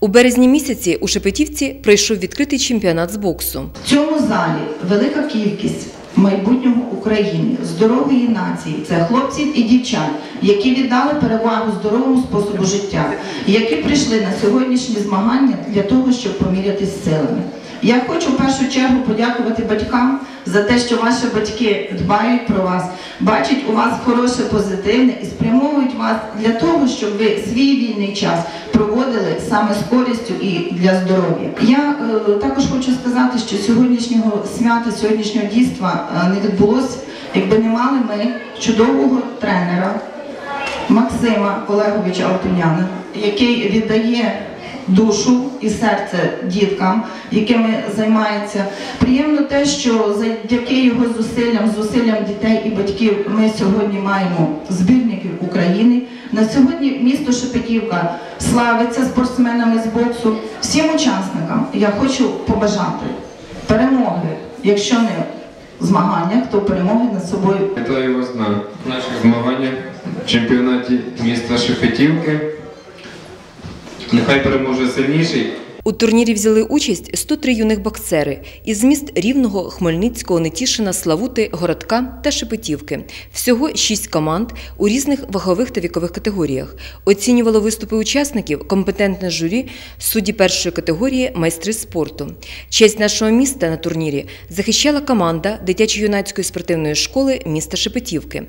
У березні місяці у Шепетівці пройшов відкритий чемпіонат з боксу. В цьому залі велика кількість майбутнього України, здорової нації. Це хлопців і дівчат, які віддали перевагу здоровому способу життя, які прийшли на сьогоднішні змагання для того, щоб помірятись силами. Я хочу в першу чергу подякувати батькам за те, що ваші батьки дбають про вас, бачать у вас хороше, позитивне і спрямовують вас для того, щоб ви свій вільний час проводили саме з користю і для здоров'я. Я е, також хочу сказати, що сьогоднішнього свята, сьогоднішнього дійства е, не відбулося, якби не мали ми чудового тренера Максима Олеговича Алтуняна, який віддає душу і серце діткам, якими займається. Приємно те, що завдяки його зусиллям, зусиллям дітей і батьків, ми сьогодні маємо збірників України. На сьогодні місто Шепетівка славиться спортсменами з боксу. Всім учасникам я хочу побажати перемоги, якщо не змаганнях, то перемоги над собою Вітаю вас на наших змаганнях в чемпіонаті міста Шепетівки. Нехай переможе сильніший. У турнірі взяли участь 103 юних боксери із міст Рівного, Хмельницького, Нетішина, Славути, Городка та Шепетівки. Всього шість команд у різних вагових та вікових категоріях. Оцінювало виступи учасників компетентне журі, судді першої категорії, майстри спорту. Честь нашого міста на турнірі захищала команда дитячо-юнацької спортивної школи міста Шепетівки.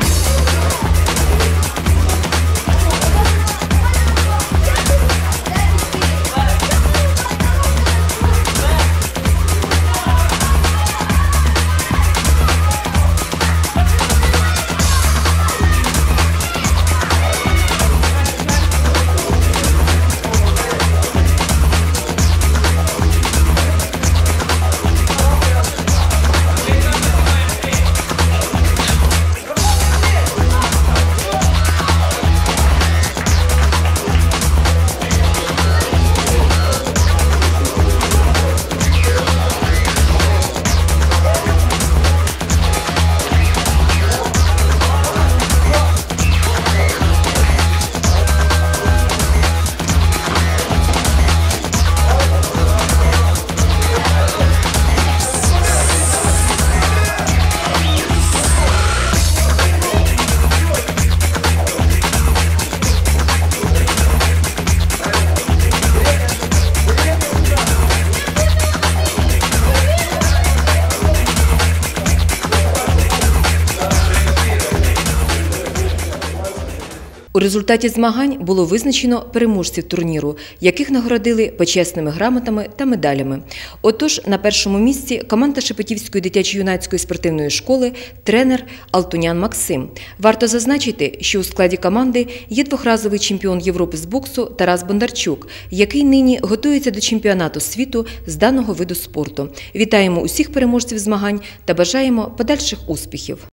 У результаті змагань було визначено переможців турніру, яких нагородили почесними грамотами та медалями. Отож, на першому місці команда Шепетівської дитячо-юнацької спортивної школи тренер Алтунян Максим. Варто зазначити, що у складі команди є двохразовий чемпіон Європи з боксу Тарас Бондарчук, який нині готується до чемпіонату світу з даного виду спорту. Вітаємо усіх переможців змагань та бажаємо подальших успіхів.